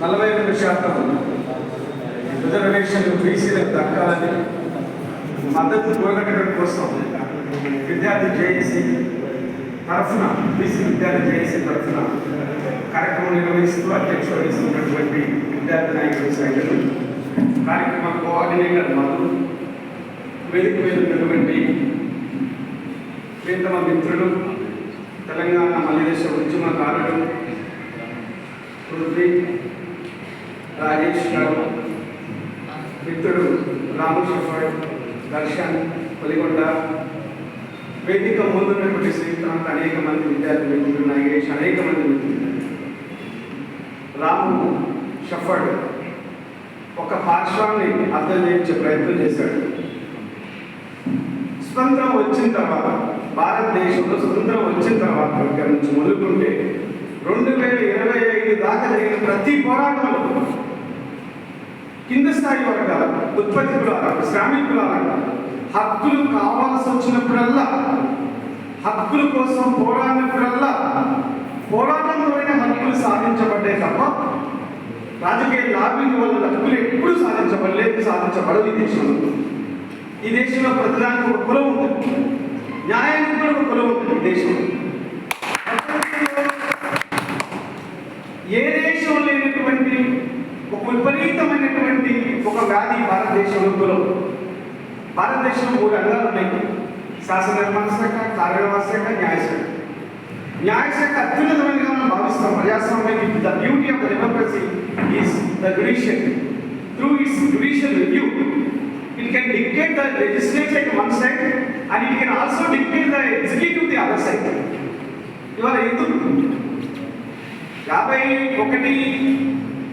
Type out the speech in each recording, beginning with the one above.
నలభై రెండు శాతం రిజర్వేషన్ బీసీలకు దక్కాలని మద్దతు కోరగట్టడం కోసం విద్యార్థి జేఏసీ తరఫున బీసీ విద్యార్థి జేఏసీ తరఫున కార్యక్రమం నిర్వహిస్తూ అధ్యక్ష వహిస్తున్నటువంటి విద్యార్థి నాయకులు సైతం కార్యక్రమ కోఆర్డినేటర్ మధు వేదిక మీద ఉన్నటువంటి ప్రియతమ మిత్రులు తెలంగాణ మల్లిదేశ ఉద్యమకారులు పృథ్వీ రాజేష్ గారు మిత్రుడు రామకృష్ణ దర్శన్ పొలిగొండ. వేదిక ముందున్నటువంటి శ్రీకాంత్ అనేక మంది విద్యార్థి మిత్రులు నాగేష్ అనేక మంది మిత్రులు రాము షఫర్డ్ ఒక పార్శ్వాన్ని అర్థం చేయించే ప్రయత్నం చేశాడు. స్వతంత్రం వచ్చిన తర్వాత భారతదేశంలో స్వతంత్రం వచ్చిన తర్వాత ఇక్కడ నుంచి మొదలుకుంటే రెండు వేల ఇరవై ఐదు దాకా జరిగిన ప్రతి పోరాటంలో కింద స్థాయి వర్గాల ఉత్పత్తి కులాల శ్రామికుల హక్కులు కావాల్సి వచ్చినప్పుడల్లా హక్కుల కోసం పోరాడినప్పుడల్లా పోరాటంలోనే హక్కులు సాధించబడ్డాయి తప్ప రాజకీయ లాబింగ్ వల్ల హక్కులు ఎప్పుడు సాధించబడలేదు సాధించబడవు ఈ దేశంలో. ఈ దేశంలో ప్రతిదానికి ఒక కులం ఉంటుంది న్యాయానికి కూడా ఒక కులం ఉంటుంది ఈ దేశంలో. ఏ దేశం లేనటువంటి ఒక విపరీతమైన ఒక వ్యాధి భారతదేశంలో కులం భారతదేశంలో మూడు రంగాలు ఉన్నాయి. శాసన నిర్మాణ శాఖ కార్యనిర్వాహక శాఖ న్యాయశాఖ న్యాయశాఖ అత్యున్నతమైనగా మనం భావిస్తాం. ప్రజాస్వామ్యం the beauty of the democracy is the judicial through its judicial review it can dictate the legislature to one side and it can also dictate the executive the other side ఇవాళ ఎందుకు యాభై ఒకటి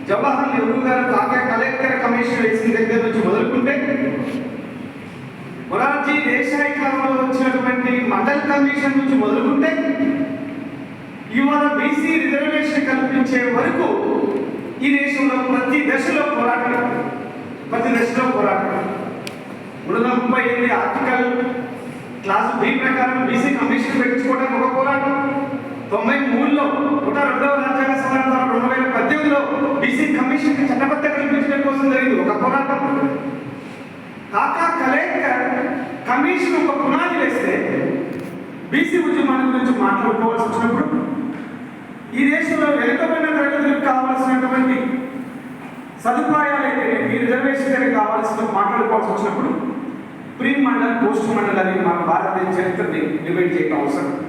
జవహర్ నెహ్రూ గారు కాకా కలెక్టర్ కమిషన్ వేసిన దగ్గర నుంచి మొదలుకుంటే మొరార్జీ దేశాయి కాలంలో వచ్చినటువంటి మండల్ కమిషన్ నుంచి మొదలుకుంటే ఇవాళ బీసీ రిజర్వేషన్ కల్పించే వరకు ఈ దేశంలో ప్రతి దశలో పోరాటం ప్రతి దశలో పోరాటం. మూడు వందల ముప్పై ఎనిమిది ఆర్టికల్ క్లాస్ బి ప్రకారం బీసీ కమిషన్ పెట్టించుకోవడానికి ఒక పోరాటం. తొంభై మూడులో నూట రెండవ రాజ్యాంగ సవరణ రెండు వేల పద్దెనిమిదిలో బీసీ కమిషన్ చట్టబద్ధ కల్పించడం కోసం జరిగింది. ఒక పోరాటం. కాకా కలెక్టర్ కమిషన్ ఒక పునాది వేస్తే బీసీ ఉద్యమాన్ని గురించి మాట్లాడుకోవాల్సి వచ్చినప్పుడు ఈ దేశంలో వెనుకబడిన తరగతులకు కావాల్సినటువంటి అయితే ఈ రిజర్వేషన్ కావాల్సిన మాట్లాడుకోవాల్సి వచ్చినప్పుడు ప్రీ మండల్ పోస్ట్ మండల్ అని మన భారతదేశ చరిత్రని డిబేట్ చేయడం అవసరం.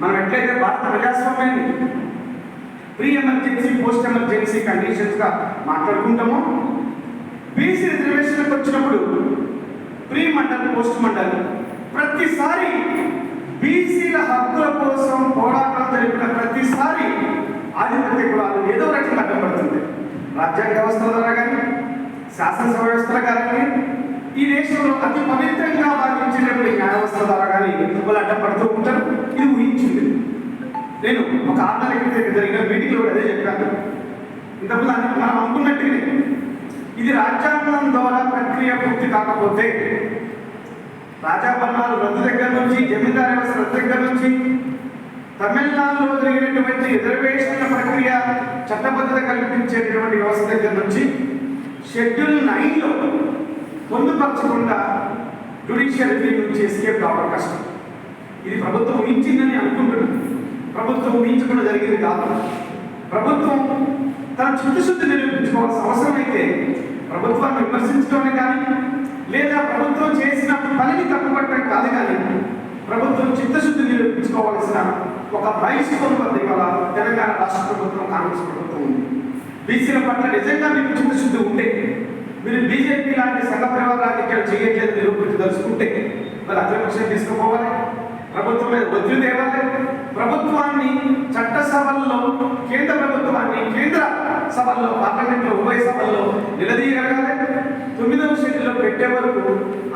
మనం ఎట్లయితే భారత ప్రజాస్వామ్యాన్ని ప్రీ ఎమర్జెన్సీ పోస్ట్ ఎమర్జెన్సీ కండిషన్స్గా మాట్లాడుకుంటామో బీసీ రిజర్వేషన్కి వచ్చినప్పుడు ప్రీ మండల్ పోస్ట్ మండల్ ప్రతిసారి బీసీల హక్కుల కోసం పోరాటం జరిపిన ప్రతిసారి ఆధిపత్య కులాలు ఏదో రకంగా అడ్డపడుతుంది రాజ్యాంగ వ్యవస్థల ద్వారా కానీ శాసనసభ వ్యవస్థల కానీ ఈ దేశంలో అతి పవిత్రంగా భావించినటువంటి న్యాయ ద్వారా కానీ వాళ్ళు అడ్డపడుతూ ఉంటారు. ఇది ఊహించింది. నేను ఒక ఆరు నెలల క్రితం జరిగిన మీటింగ్లో కూడా అదే చెప్పాను. ఇంతకుముందు మనం అనుకున్నట్టుగానే ఇది రాజ్యాంగం ద్వారా ప్రక్రియ పూర్తి కాకపోతే రాజాభరణాలు రద్దు దగ్గర నుంచి జమీందారు వ్యవస్థ రద్దు దగ్గర నుంచి తమిళనాడులో జరిగినటువంటి రిజర్వేషన్ల ప్రక్రియ చట్టబద్ధత కల్పించేటటువంటి వ్యవస్థ దగ్గర నుంచి షెడ్యూల్ నైన్లో పొందుపరచకుండా జుడిషియల్ రివ్యూ నుంచి ఎస్కేప్ కావడం కష్టం. ఇది ప్రభుత్వం ఊహించిందని అనుకుంటున్నాను ప్రభుత్వం ఊహించకుండా జరిగింది కాదు. ప్రభుత్వం తన చిత్తశుద్ధి నిరూపించుకోవాల్సిన అవసరం అయితే ప్రభుత్వాన్ని విమర్శించడమే కానీ లేదా ప్రభుత్వం చేసిన పనిని తప్పుపట్టడం కాదు కానీ ప్రభుత్వం చిత్తశుద్ధి నిరూపించుకోవాల్సిన ఒక బహిష్కరణ వద్ద ఇవాళ తెలంగాణ రాష్ట్ర ప్రభుత్వం కాంగ్రెస్ ప్రభుత్వం ఉంది. బీసీల పట్ల నిజంగా మీకు చిత్తశుద్ధి ఉంటే మీరు బీజేపీ లాంటి సంఘ పరివార రాజకీయాలు చేయట్లేదు నిరూపించదలుచుకుంటే మరి అగ్రపక్షం తీసుకుపోవాలి. ప్రభుత్వం మీద ఒత్తిడి తేవాలి. ప్రభుత్వాన్ని చట్టసభల్లో కేంద్ర ప్రభుత్వాన్ని కేంద్ర సభల్లో పార్లమెంట్లో ఉభయ సభల్లో నిలదీయగలగాలి. తొమ్మిదవ షెడ్యూల్లో పెట్టే వరకు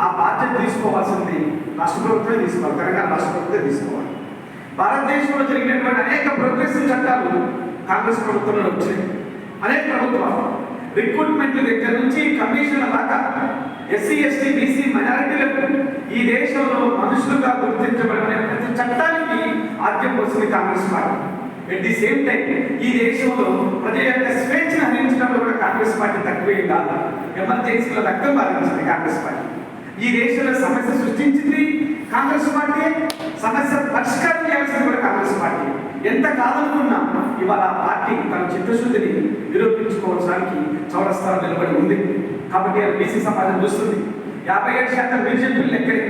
ఆ బాధ్యత తీసుకోవాల్సింది రాష్ట్ర ప్రభుత్వమే తీసుకోవాలి. తెలంగాణ రాష్ట్ర ప్రభుత్వమే తీసుకోవాలి. భారతదేశంలో జరిగినటువంటి అనేక ప్రోగ్రెసివ్ చట్టాలు కాంగ్రెస్ ప్రభుత్వంలో వచ్చాయి అనేక ప్రభుత్వాలు. రిక్రూట్మెంట్ దగ్గర నుంచి కమిషన్ల దాకా ఎస్సీ ఎస్టీ బీసీ మైనారిటీలకు ఈ దేశంలో మనుషులుగా గుర్తించబడిన ప్రతి చట్టానికి ఆద్యం వస్తుంది Congress party. At the same time ఈ దేశంలో ప్రజల యొక్క స్వేచ్ఛను కాంగ్రెస్ పార్టీ తక్కువే కాదు ఎమర్జెన్సీలో రక్తం బాధించింది కాంగ్రెస్ పార్టీ. ఈ దేశంలో సమస్య సృష్టించింది కాంగ్రెస్ పార్టీ సమస్య పరిష్కారం చేయాల్సింది కూడా కాంగ్రెస్ పార్టీ. ఎంత కాదనుకున్నా ఇవాళ ఆ పార్టీ తన చిత్తశుద్ధిని నిరూపించుకోవడానికి చౌరస్తాలో నిలబడి ఉంది. కాబట్టి బీసీ సమాజం చూస్తుంది. యాభై ఏడు శాతం బీజేపీ ఎక్కడే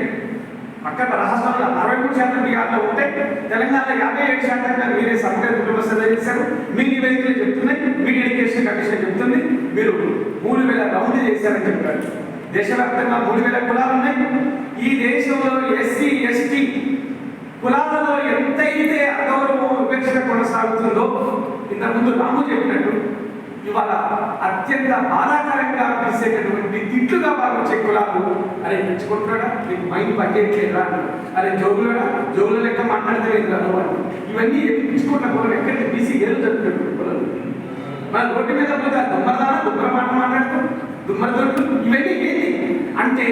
పక్కన రాష్ట్రంలో అరవై మూడు శాతం బీహార్లో ఉంటే తెలంగాణలో యాభై ఏడు శాతంగా మీరే సమగ్ర కుటుంబ సర్వే చేశారు. మీ నివేదికలు చెప్తున్నాయి మీ ఎడ్యుకేషన్ కమిషన్ చెప్తుంది. మీరు మూడు వేల రౌండ్ చేశారని చెప్పారు. దేశవ్యాప్తంగా మూడు వేల కులాలు ఉన్నాయి. ఈ దేశంలో ఎస్సీ ఎస్టీ కులాలలో ఎంతైతే అగౌరవం వివక్షత కొనసాగుతుందో ఇంతకుముందు రాము చెప్పినట్టు ఇవాళ అత్యంత బాధాకరంగా పిలిచేటటువంటి తిట్లుగా భావించే కులాలు అరే పెంచుకుంటున్నాడా నీకు మైండ్ పట్టేట్లేదా అరే జోగులోడా? జోగుల లెక్క మాట్లాడతలేదు రాను ఇవన్నీ ఎక్కించుకున్న కులం? ఎక్కడికి బీసీ ఏదో జరుగుతున్నటువంటి కులాలు మన రోడ్డు మీద పోతే దుమ్మరదాన దుమ్మర మాట మాట్లాడుతాం దుమ్మర దొరుకుతుంది. ఇవన్నీ ఏంటి అంటే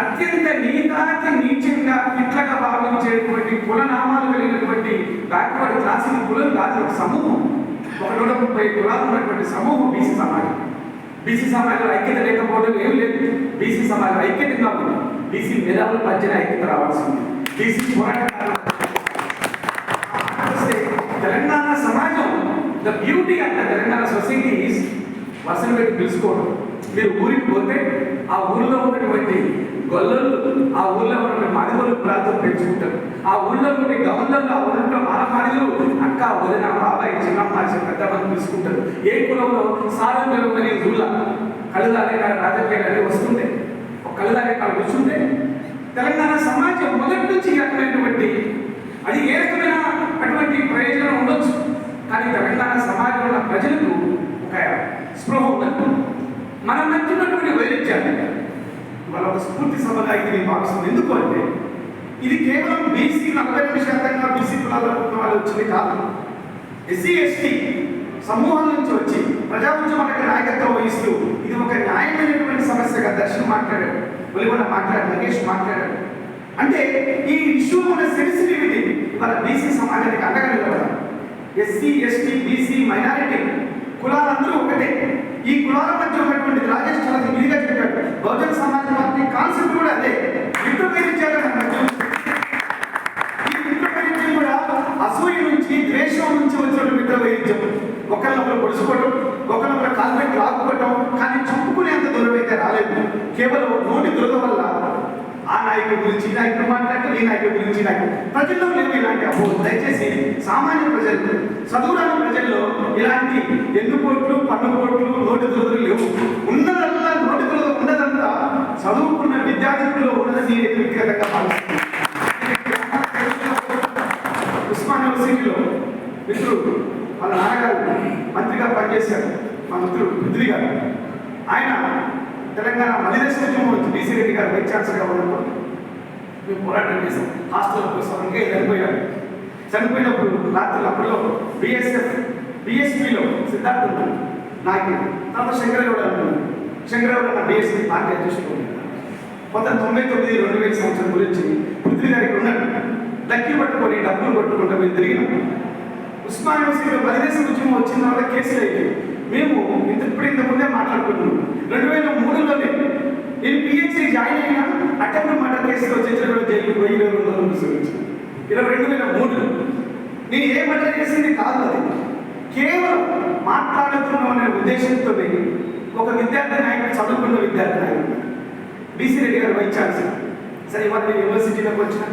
అత్యంత నీతాతి నీచంగా ఇట్లగా భావించేటువంటి బ్యాక్వర్డ్ క్లాసిక్ కులం కాదు ఒక సమూహం. ఒక నూట ముప్పై కులాలు ఉన్నటువంటి సమూహం బీసీ సమాజం. బీసీ సమాజంలో ఐక్యత లేకపోవడం ఏం లేదు. బీసీ సమాజం ఐక్యతగా ఉంది బీసీ మేధావుల మధ్యన ఐక్యత రావాల్సి ఉంది. బీసీ తెలంగాణ సమాజం the beauty of the Telangana society is వసలు పెట్టి పిలుచుకోవడం. మీరు ఊరికి పోతే ఆ ఊరిలో ఉన్నటువంటి గొల్లలు ఆ ఊళ్ళో ఉన్న మాదిగోలు ప్రాంతం పెంచుకుంటారు. ఆ ఊళ్ళో ఉండే గవర్నర్లు ఆ ఊళ్ళో మన అక్క వదిన బాబాయ్ చిన్నమ్మ పెద్ద మంది పిలుచుకుంటారు. ఏ కులంలో సారం అనే ఊళ్ళ? కళ్ళదారే కాడ రాజకీయాలు అనేవి వస్తుండే. ఒక కళ్ళదారే కాడ కూర్చుంటే తెలంగాణ సమాజం మొదటి నుంచి ఈ అది ఏ రకమైన అటువంటి ప్రయోజనం ఉండొచ్చు? కానీ తెలంగాణ సమాజంలో ఉన్న ప్రజలకు ఒక స్పృహ ఉన్నట్టు మన మధ్య ఉన్నటువంటి మన వాళ్ళ ఒక స్ఫూర్తి సభగా ఇది నేను భావిస్తుంది ఎందుకు అంటే ఇది కేవలం బీసీ నలభై ఎనిమిది శాతంగా బీసీ కులాల్లో ఉన్న వాళ్ళు వచ్చింది కాదు. ఎస్సీ ఎస్టీ సమూహం నుంచి వచ్చి ప్రజా ఉద్యమాలకు నాయకత్వం వహిస్తూ ఇది ఒక న్యాయమైనటువంటి సమస్యగా దర్శనం మాట్లాడాడు. వెలుగొండ మాట్లాడాడు నగేష్ మాట్లాడాడు. అంటే ఈ ఇష్యూ ఉన్న సెన్సిటివిటీ మన బీసీ సమాజానికి అండగా నిలబడాలి. ఎస్సీ ఎస్టీ బీసీ మైనారిటీ కులాలందరూ ఒకటే. ఈ కులాల మధ్య ఉన్నటువంటి రాజేష్ చాలా విధిగా చెప్పాడు. బహుజన సమాజ్ పార్టీ కాన్సెప్ట్ కూడా అదే. విప్లవీరించారు మన మధ్య కూడా అసూయ నుంచి ద్వేషం నుంచి వచ్చిన విప్లవీరించం ఒకరినొకరు పొడుచుకోవడం ఒకరినొకరు కాల్పెట్టి రాకపోవటం కానీ చెప్పుకునేంత దూరం అయితే రాలేదు. కేవలం నోటి దురద వల్ల ఆ నాయకుడి గురించి నాయకుడు మాట్లాడటం ఈ నాయకుడి గురించి నాయకుడు. ప్రజల్లో లేవు ఇలాంటి అబ్బో దయచేసి సామాన్య ప్రజలు చదువురాని ప్రజల్లో ఇలాంటి ఎన్ను కోట్లు పన్ను కోట్లు లేవు ఉన్నదల్లా నోటి దురద ఉన్నదంతా చదువుకున్న విద్యార్థుల్లో ఉన్నదని నేను వ్యక్తిగతంగా భావిస్తున్నాను ఉస్మాన్ యూనివర్సిటీలో మిత్రుడు వాళ్ళ నాన్నగారు మంత్రిగా పనిచేశారు. మా మిత్రుడు మిత్రి గారు. ఆయన తెలంగాణ మలిదశ ఉద్యమం బీసీ రెడ్డి గారు వైస్ ఛాన్సలర్గా ఉన్నప్పుడు మేము పోరాటం చేసాం హాస్టల్ కోసం ఇంకా చనిపోయారు. చనిపోయినప్పుడు రాత్రులు అప్పట్లో బిఎస్ఎఫ్ బిఎస్పీలో సిద్ధార్థ ఉన్నాడు. నాయకుడు. తర్వాత శంకరగౌడ అనుకున్నాను శంకరగౌడ నా బిఎస్పీ పార్టీ అధ్యక్షుడు ఉన్నాడు తొంభై తొమ్మిది రెండు వేల సంవత్సరం గురించి పృథ్వీ గారికి ఉన్నట్టు లక్కీ పట్టుకొని డబ్బులు కొట్టుకుంటూ మేము తిరిగినాం. ఉస్మాన్ యూనివర్సిటీలో పరిదేశ ఉద్యమం వచ్చిన తర్వాత కేసులు అయితే మేము ఇంత ఇప్పుడు ఇంత ముందే మాట్లాడుకున్నాం రెండు వేల మూడులోనే నేను పిహెచ్డి జాయిన్ అయినా అటెంప్ట్ మర్డర్ కేసులో చిత్రగూడ జైలు వెయ్యి ఇరవై రెండు వందల ముసుగుచ్చు ఇరవై రెండు వేల మూడు నేను ఏ మర్డర్ చేసింది కాదు అది. కేవలం మాట్లాడుతున్నాం అనే ఉద్దేశంతో ఒక విద్యార్థి నాయకుడు చదువుకున్న విద్యార్థి నాయకుడు బీసీ రెడ్డి గారు వైస్ ఛాన్సలర్ సరే ఇవాళ నేను యూనివర్సిటీలోకి వచ్చిన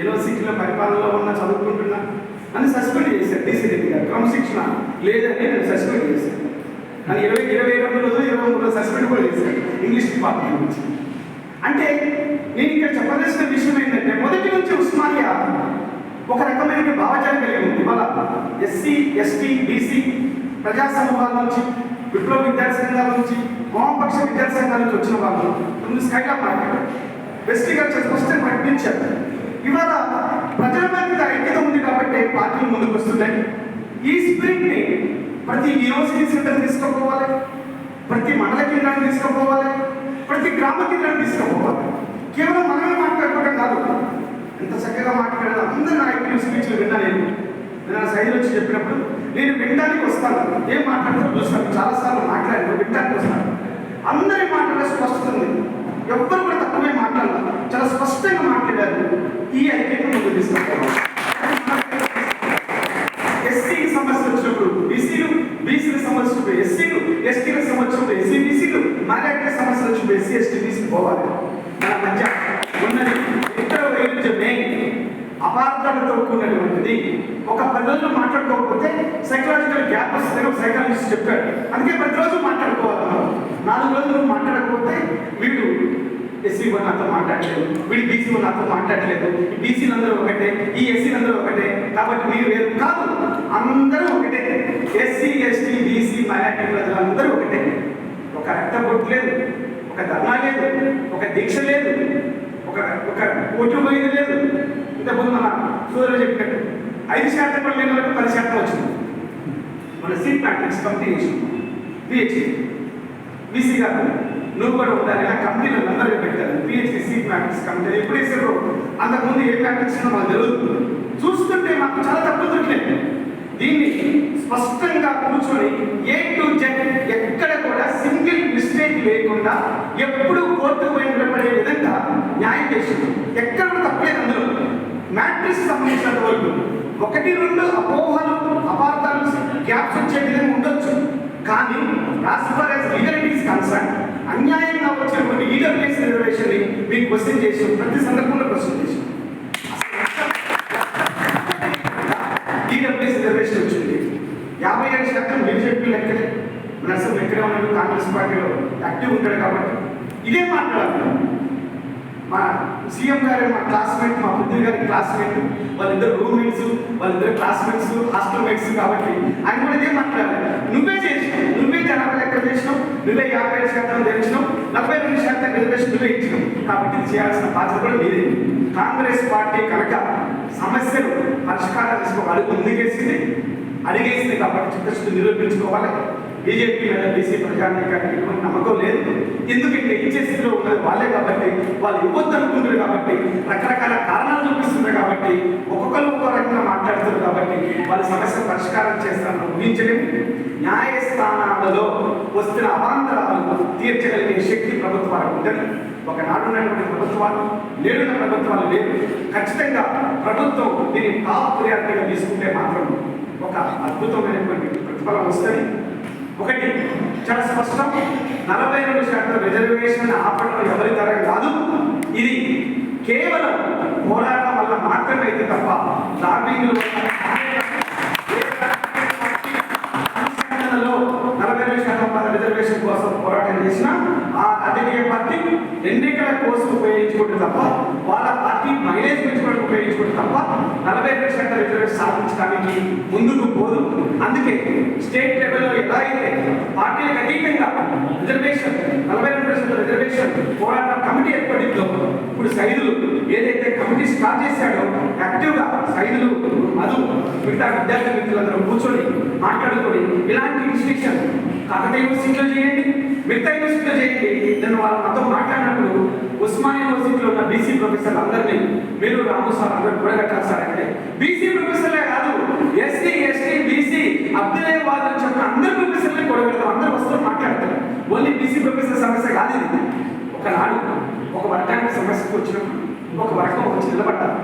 యూనివర్సిటీలో పరిపాలనలో ఉన్న చదువుకుంటున్నా అని సస్పెండ్ చేశారు డీసీ రెడ్డి గారు. క్రమశిక్షణ లేదని నేను సస్పెండ్ చేశాను నన్ను ఇరవై ఇరవై రెండు రోజులు ఇరవై మూడు రోజులు సస్పెండ్ కూడా చేశాను ఇంగ్లీష్ డిపార్ట్మెంట్ నుంచి. అంటే నేను ఇక్కడ చెప్పదలసిన విషయం ఏంటంటే మొదటి నుంచి ఉస్మానియా ఒక రకమైన భావజాలం కలిగి ఉంది. ఇవాళ ఎస్సీ ఎస్టీ బీసీ ప్రజా సమూహాల నుంచి విప్లవ విద్యార్థి సంఘాల నుంచి వామపక్ష విద్యార్థి సంఘాల నుంచి వచ్చిన వాళ్ళు ముందు స్కైలా మాట్లాడారు. వెస్టీ గారు స్పష్టంగా ప్రకటించారు. ఇవాళ ప్రజల మీద ఐక్యత ఉంది కాబట్టి పార్టీలు ముందుకు వస్తున్నాయి. ఈ స్పిరిట్ని ప్రతి యూనివర్సిటీ సెంటర్ తీసుకుపోవాలి. ప్రతి మండల కేంద్రాన్ని తీసుకుపోవాలి. ప్రతి గ్రామ కేంద్రాన్ని తీసుకుపోవాలి. కేవలం మనమే మాట్లాడుకోవడం కాదు. ఎంత చక్కగా మాట్లాడారు. నా నాయకులు స్పీచ్లు విన్నా నేను. నేను సైడ్ వచ్చి చెప్పినప్పుడు నేను వినడానికి వస్తాను. ఏం మాట్లాడతాను చూస్తాను. చాలాసార్లు మాట్లాడాను వినడానికి వస్తాను. అందరి మాట్లాడే స్పష్టత ఉంది. ఎవ్వరు కూడా తక్కువే మాట్లాడాలి చాలా స్పష్టంగా మాట్లాడారు. ఈ ఐక్యత ముందు తీసుకుంటారు ఎస్సీ సమస్య వచ్చినప్పుడు బీసీలు బీసీల సమస్య ఎస్సీలు ఎస్టీల సమస్య ఎస్సీబీసీలు ఎస్సీ బీసీలు మరాఠీ సమస్య వచ్చినప్పుడు ఎస్సీ ఎస్టీ బీసీ పోవాలి. మన అపార్థాలతో కూడినటువంటిది. ఒక పది రోజులు మాట్లాడుకోకపోతే సైకలాజికల్ గ్యాప్ వస్తుందని ఒక సైకాలజిస్ట్ చెప్పాడు. అందుకే ప్రతిరోజు మాట్లాడుకోవాలి మనం. నాలుగు రోజులు మాట్లాడకపోతే వీడు ఎస్సీ వన్ అంతా మాట్లాడలేదు వీడు బీసీ వన్ అంతా మాట్లాడలేదు ఈ బీసీలు అందరూ ఒకటే ఈ ఎస్సీలు అందరూ ఒకటే కాబట్టి మీరు వేరు కాదు. అందరూ ఒకటే. ఎస్సీ ఎస్టీ బీసీ మైనార్టీ ప్రజలందరూ ఒకటే. ఒక రక్త బొట్టు లేదు ఒక ధర్నా లేదు ఒక దీక్ష లేదు ఒక ఒక ఓటు పోయింది లేదు. ఇంతకుముందు మన సోదరులు చెప్పినట్టు ఐదు శాతం కూడా లేని వరకు పది శాతం వచ్చింది. మన సీట్ మ్యాట్రిక్స్ కంపెనీ చేసింది పిహెచ్డి బీసీ గారు నువ్వు కూడా ఉండాలి ఆ కంపెనీలో మెంబర్గా పెట్టారు పిహెచ్డి సీట్ మ్యాట్రిక్స్ కంపెనీ ఎప్పుడు వేసారు అంతకుముందు ఏ మ్యాట్రిక్స్ ఉందో జరుగుతుంది. చూస్తుంటే మాకు చాలా తప్పు దొరికినాయి దీన్ని స్పష్టంగా కూర్చొని ఏ టు జెడ్ ఎక్కడ కూడా సింగిల్ మిస్టేక్ లేకుండా ఎప్పుడు కోర్టు పోయిన నిలబడే విధంగా న్యాయం చేసింది. ఎక్కడ కూడా తప్పలేదు అందులో. మ్యాట్రిక్స్ సంబంధించినంత వరకు. ఒకటి రెండు అపోహలు అపార్థాలు గ్యాప్స్ వచ్చే విధంగా ఉండొచ్చు. కానీ as far as legalities concern అన్యాయంగా వచ్చినటువంటి ఈడబ్ల్యూఎస్ రిజర్వేషన్ని మీకు క్వశ్చన్ చేసి ప్రతి సందర్భంలో క్వశ్చన్ చేసి. ప్లేస్ రిజర్వేషన్ వచ్చింది. యాభై ఏడు శాతం బీజేపీ లెక్కలే. నర్సం ఎక్కడే ఉన్నాడు కాంగ్రెస్ పార్టీలో యాక్టివ్ ఉంటాడు కాబట్టి ఇదే మాట్లాడుతున్నాం. మా సీఎం గారు మా క్లాస్మేట్ మా బుద్ధి గారి క్లాస్మేట్ వాళ్ళిద్దరు రూమ్మేట్స్ వాళ్ళిద్దరు క్లాస్మేట్స్ హాస్టల్ మేట్స్ కాబట్టి ఆయన కూడా ఇదే మాట్లాడాలి నువ్వే చేసినావు నువ్వే జనాభా లెక్క చేసినావు నువ్వే యాభై ఐదు శాతం తెచ్చినావు నలభై రెండు శాతం రిజర్వేషన్ నువ్వే ఇచ్చినావు. కాబట్టి చేయాల్సిన బాధ్యత కూడా మీదే. కాంగ్రెస్ పార్టీ కనుక సమస్యలు పరిష్కారాలు తీసుకో అడుగు ముందుకేసింది అడిగేసింది కాబట్టి చిత్తశుద్ధి నిరూపించుకోవాలి. బీజేపీ మీద బీసీ ప్రజానీకానికి ఎటువంటి నమ్మకం లేదు. ఎందుకంటే ఇచ్చే ఉన్నది వాళ్ళే కాబట్టి వాళ్ళు ఇవ్వద్దు అనుకుంటారు కాబట్టి రకరకాల కారణాలు చూపిస్తున్నారు కాబట్టి ఒక్కొక్కరు ఒక్కో రకంగా మాట్లాడుతారు కాబట్టి వాళ్ళ సమస్య పరిష్కారం చేస్తారని ఊహించలేము న్యాయస్థానాలలో వస్తున్న అవాంతరాలను తీర్చగలిగే శక్తి ప్రభుత్వాలకు ఉందని. ఒకనాడు ఉన్నటువంటి ప్రభుత్వాలు నేడున్న ప్రభుత్వాలు లేదు ఖచ్చితంగా ప్రభుత్వం దీన్ని టాప్ ప్రియారిటీగా తీసుకుంటే మాత్రం ఒక అద్భుతమైనటువంటి ప్రతిఫలం వస్తుంది. ఒకటి చాలా స్పష్టం. నలభై రెండు శాతం రిజర్వేషన్ ఆపడం ఎవరి తరం కాదు. ఇది కేవలం పోరాటం వల్ల మాత్రమే అయితే తప్ప లాబింగ్ చేసిన ఆ రాజకీయ పార్టీ ఎన్నికల కోసం ఉపయోగించుకుంటే తప్ప వాళ్ళ పార్టీ మైలేజ్ పెంచుకోవడానికి ఉపయోగించుకుంటే తప్ప నలభై రెండు శాతం రిజర్వేషన్ సాధించడానికి ముందుకు పోదు. అందుకే స్టేట్ లెవెల్లో ఎలా అయితే పార్టీలకు అతీతంగా రిజర్వేషన్ నలభై రెండు శాతం రిజర్వేషన్ పోరాట కమిటీ ఏర్పడిందో ఇప్పుడు సైదులు ఏదైతే కమిటీ స్టార్ట్ చేశాడో యాక్టివ్గా సైదులు అదు మిగతా విద్యార్థి మిత్రులందరూ కూర్చొని మాట్లాడుకొని ఇలాంటి ఇన్స్టిట్యూషన్ కాకతీయ యూనివర్సిటీలో చేయండి. మిగతా యూనివర్సిటీలో చేయండి నేను వాళ్ళ నాతో మాట్లాడినప్పుడు ఉస్మాన్ యూనివర్సిటీలో ఉన్న బీసీ ప్రొఫెసర్లు అందరినీ మీరు రాము సార్ అందరూ కూడగట్టారు సార్ అంటే. బీసీ ప్రొఫెసర్లే కాదు ఎస్సీ ఎస్టీ బీసీ అబ్దులే వాదం చెప్పిన అందరు ప్రొఫెసర్లే కూడగడతాం అందరూ వస్తూ మాట్లాడతారు. ఓన్లీ బీసీ ప్రొఫెసర్ సమస్య కాదు ఇది. ఒకనాడు ఒక వర్గానికి సమస్యకు వచ్చినప్పుడు ఒక వర్గం వచ్చి నిలబడ్డారు.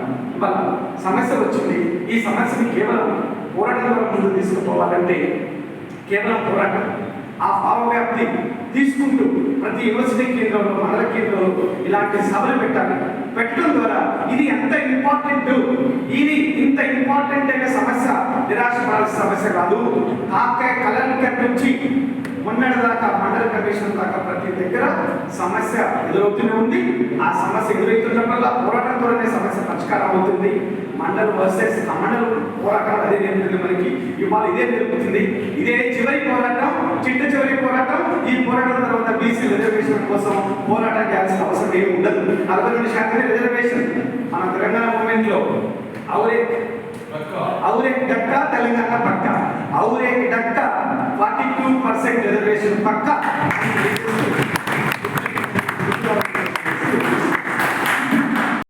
వాళ్ళ సమస్య వచ్చింది. ఈ సమస్యని కేవలం పోరాటం ముందు తీసుకుపోవాలంటే కేవలం పోరాటం. ఆ భావవ్యాప్తి తీసుకుంటూ ప్రతి యూనివర్సిటీ కేంద్రంలో మండల కేంద్రంలో ఇలాంటి సభలు పెట్టాలి. పెట్టడం ద్వారా ఇది ఎంత ఇంపార్టెంట్ ఇది ఇంత ఇంపార్టెంట్ అయిన సమస్య నిరాశ సమస్య కాదు. కాకే కలెక్టర్ నుంచి మొన్నటి దాకా మండల కమిషన్ దాకా ప్రతి దగ్గర సమస్య ఎదురవుతూనే ఉంది. ఆ సమస్య ఎదురవుతున్న వల్ల పోరాటం ద్వారానే సమస్య పరిష్కారం అవుతుంది. మండలం వర్సెస్ మండలం పోరాటం అదే నేర్పుతుంది మనకి ఇవాళ ఇదే నేర్పుతుంది ఇదే చివరి పోరాటం చిట్ట చివరి పోరాటం. ఈ పోరాటం తర్వాత బీసీ రిజర్వేషన్ కోసం పోరాటం చేయాల్సిన అవసరం ఏమి ఉండదు. నలభై రెండు శాతం రిజర్వేషన్. మన తెలంగాణ మూమెంట్లో అవరే ఔరే డక్క తెలంగాణ పక్క. ఔరే డక్క. ఫార్టీ టూ పర్సెంట్ రిజర్వేషన్ పక్క.